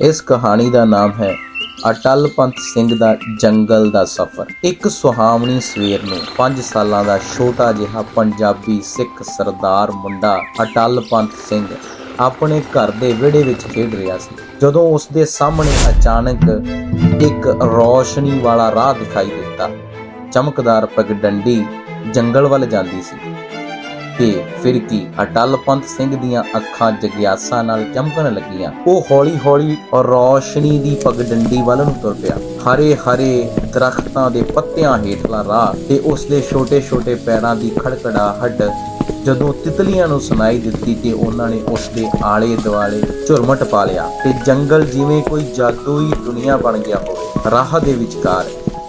ਇਸ ਕਹਾਣੀ ਦਾ ਨਾਮ ਹੈ ਅਟਲ ਪੰਥ ਸਿੰਘ ਦਾ ਜੰਗਲ ਦਾ ਸਫ਼ਰ। ਇੱਕ ਸੁਹਾਵਣੀ ਸਵੇਰ ਨੂੰ 5 ਸਾਲਾਂ ਦਾ ਛੋਟਾ ਜਿਹਾ ਪੰਜਾਬੀ ਸਿੱਖ ਸਰਦਾਰ ਮੁੰਡਾ ਅਟਲ ਪੰਥ ਸਿੰਘ ਆਪਣੇ ਘਰ ਦੇ ਵਿਹੜੇ ਵਿੱਚ ਖੇਡ ਰਿਹਾ ਸੀ। ਜਦੋਂ ਉਸ ਦੇ ਸਾਹਮਣੇ ਅਚਾਨਕ ਇੱਕ ਰੌਸ਼ਨੀ ਵਾਲਾ ਰਾਹ ਦਿਖਾਈ ਦਿੱਤਾ। ਚਮਕਦਾਰ ਪਗਡੰਡੀ ਜੰਗਲ ਵੱਲ ਜਾਂਦੀ ਸੀ। ਤੇ ਫਿਰ ਕੀ ਅਟਲ ਸਿੰਘ ਦੀਆਂ ਅੱਖਾਂ ਜਗਿਆਸਾ ਨਾਲ ਚਮਕਣ ਲੱਗੀਆਂ। ਉਹ ਹੌਲੀ-ਹੌਲੀ ਰੌਸ਼ਨੀ ਦੀ ਪਗਡੰਡੀ ਵੱਲ ਨੂੰ ਤੁਰ ਪਿਆ। ਹਰੇ ਹਰੇ ਦਰਖਤਾਂ ਦੇ ਪੱਤਿਆਂ ਹੇਠਲਾ ਰਾਹ ਤੇ ਉਸ ਦੇ ਛੋਟੇ-ਛੋਟੇ ਪੈਰਾਂ ਦੀ ਖੜਕੜਾਹਟ ਜਦੋਂ ਤਿਤਲੀਆਂ ਨੂੰ ਸੁਣਾਈ ਦਿੱਤੀ ਤੇ ਉਹਨਾਂ ਨੇ ਉਸ ਦੇ ਆਲੇ ਦੁਆਲੇ ਝੁਰਮਟ ਪਾ ਲਿਆ। ਤੇ ਜੰਗਲ ਜਿਵੇਂ ਕੋਈ ਜਾਦੂਈ ਦੁਨੀਆ ਬਣ ਗਿਆ ਹੋਵੇ। ਰਾਹ ਦੇ ਵਿਚਕਾਰ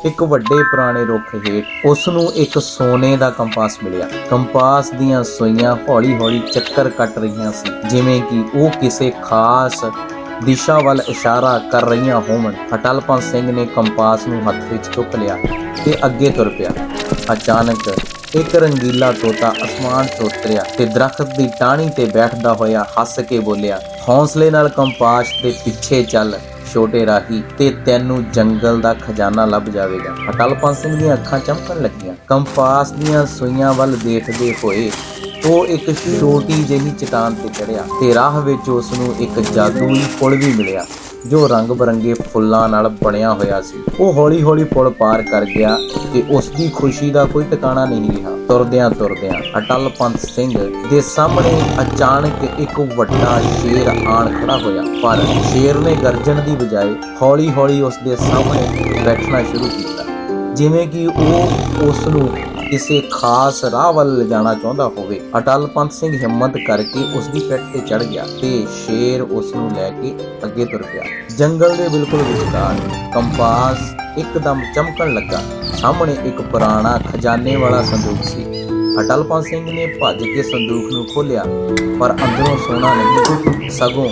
ਇੱਕ ਵੱਡੇ ਪੁਰਾਣੇ ਰੁੱਖ ਹੇਠ ਉਸ ਨੂੰ ਇੱਕ ਸੋਨੇ ਦਾ ਕੰਪਾਸ ਮਿਲਿਆ। ਕੰਪਾਸ ਦੀਆਂ ਸੂਈਆਂ ਹੌਲੀ-ਹੌਲੀ ਚੱਕਰ ਕੱਟ ਰਹੀਆਂ ਸੀ, ਜਿਵੇਂ ਕਿ ਉਹ ਕਿਸੇ ਖਾਸ ਦਿਸ਼ਾ ਵੱਲ ਇਸ਼ਾਰਾ ਕਰ ਰਹੀਆਂ ਹੋਵਣ। ਅਟਲਪੰਤ ਸਿੰਘ ਨੇ ਕੰਪਾਸ ਨੂੰ ਹੱਥ ਵਿੱਚ ਚੁੱਕ ਲਿਆ ਤੇ ਅੱਗੇ ਤੁਰ ਪਿਆ। ਅਚਾਨਕ ਇੱਕ ਰੰਗੀਲਾ ਤੋਤਾ ਅਸਮਾਨ ਤੋਂ ਉਤਰਿਆ ਤੇ ਦਰਖਤ ਦੀ ਟਾਹਣੀ ਤੇ ਬੈਠਦਾ ਹੋਇਆ ਹੱਸ ਕੇ ਬੋਲਿਆ, ਹੌਸਲੇ ਨਾਲ ਕੰਪਾਸ ਦੇ ਪਿੱਛੇ ਚੱਲ। ਛੋਟੇ ਰਾਹੀ ਤੇ ਤੈਨੂੰ ਜੰਗਲ ਦਾ ਖਜ਼ਾਨਾ ਲੱਭ ਜਾਵੇਗਾ। ਅਟਲਪੰਤ ਸਿੰਘ ਦੀਆਂ ਅੱਖਾਂ ਚਮਕਣ ਲੱਗੀਆਂ। ਕੰਪਾਸ ਦੀਆਂ ਸੂਈਆਂ ਵੱਲ ਦੇਖਦੇ ਹੋਏ ਉਹ ਇੱਕ ਛੋਟੀ ਜਿਹੀ ਚਟਾਨ ਤੇ ਚੜਿਆ ਤੇ ਰਾਹ ਵਿੱਚ ਉਸ ਨੂੰ ਇੱਕ ਜਾਦੂਈ ਪੁਲ ਵੀ ਮਿਲਿਆ। ਜੋ ਰੰਗ ਬਰੰਗੇ ਫੁੱਲਾਂ ਨਾਲ ਬਣਿਆ ਹੋਇਆ ਸੀ, ਉਹ ਹੌਲੀ-ਹੌਲੀ ਪੁਲ ਪਾਰ ਕਰ ਗਿਆ ਤੇ ਉਸ ਦੀ ਖੁਸ਼ੀ ਦਾ ਕੋਈ ਟਿਕਾਣਾ ਨਹੀਂ ਰਿਹਾ। ਤੁਰਦਿਆਂ ਤੁਰਦਿਆਂ ਅਟਲ ਪੰਥ ਸਿੰਘ ਦੇ ਸਾਹਮਣੇ ਅਚਾਨਕ ਇੱਕ ਵੱਡਾ ਸ਼ੇਰ ਆਣ ਖੜਾ ਹੋਇਆ। ਪਰ ਸ਼ੇਰ ਨੇ ਗਰਜਣ ਦੀ ਬਜਾਏ ਹੌਲੀ-ਹੌਲੀ ਉਸ ਦੇ ਸਾਹਮਣੇ ਬੈਠਣਾ ਸ਼ੁਰੂ ਕੀਤਾ। ਜਿਵੇਂ ਕਿ ਉਹ ਉਸ ਨੂੰ ਕਿਸੇ ਖਾਸ ਰਾਹ ਵੱਲ ਲਿਜਾਣਾ ਚਾਹੁੰਦਾ ਹੋਵੇ। ਅਟਲ ਪੰਥ ਸਿੰਘ ਹਿੰਮਤ ਕਰਕੇ ਉਸ ਦੀ ਪਿੱਠ ਤੇ ਚੜ ਗਿਆ ਤੇ ਸ਼ੇਰ ਉਸ ਨੂੰ ਲੈ ਕੇ ਅੱਗੇ ਤੁਰ ਪਿਆ। ਜੰਗਲ ਦੇ ਬਿਲਕੁਲ ਵਿਚਕਾਰ ਕੰਪਾਸ ਇੱਕਦਮ ਚਮਕਣ ਲੱਗਾ। ਸਾਹਮਣੇ ਇੱਕ ਪੁਰਾਣਾ ਖਜ਼ਾਨੇ ਵਾਲਾ ਸੰਦੂਕ ਸੀ। ਅਟਲ ਪੰਥ ਸਿੰਘ ਨੇ ਭੱਜ ਕੇ ਸੰਦੂਕ ਨੂੰ ਖੋਲ੍ਹਿਆ, ਪਰ ਅੰਦਰੋਂ ਸੋਨਾ ਨਹੀਂ ਸਗੋਂ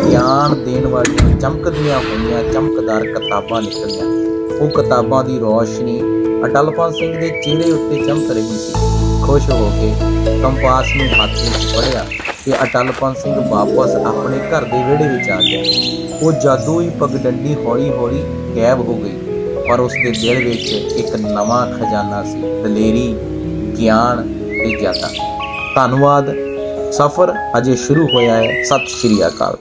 ਗਿਆਨ ਦੇਣ ਵਾਲੀਆਂ ਚਮਕਦੀਆਂ ਹੋਈਆਂ ਚਮਕਦਾਰ ਕਿਤਾਬਾਂ ਨਿਕਲੀਆਂ। ਉਹ ਕਿਤਾਬਾਂ ਦੀ ਰੌਸ਼ਨੀ ਅਟਲਪਾਲ ਸਿੰਘ ਦੇ ਚਿਹਰੇ ਉੱਤੇ ਚਮਕ ਰਹੀ ਸੀ। ਖੁਸ਼ ਹੋ ਕੇ ਕੰਪਾਸ ਨੂੰ ਹੱਥ ਵਿੱਚ ਫੜਿਆ ਤੇ ਅਟਲਪਾਲ ਸਿੰਘ ਵਾਪਸ ਆਪਣੇ ਘਰ ਦੇ ਵਿਹੜੇ ਵਿੱਚ ਆ ਗਿਆ। ਉਹ ਜਾਦੂਈ ਪਗਡੰਡੀ ਹੌਲੀ-ਹੌਲੀ ਗਾਇਬ ਹੋ ਗਈ, ਪਰ ਉਸ ਦੇ ਦਿਲ ਵਿੱਚ ਇੱਕ ਨਵਾਂ ਖਜ਼ਾਨਾ ਸੀ। ਦਲੇਰੀ, ਗਿਆਨ ਤੇ ਗਿਆਤਾ। ਧੰਨਵਾਦ। ਸਫ਼ਰ ਅਜੇ ਸ਼ੁਰੂ ਹੋਇਆ ਹੈ। ਸਤਿ ਸ਼੍ਰੀ ਅਕਾਲ।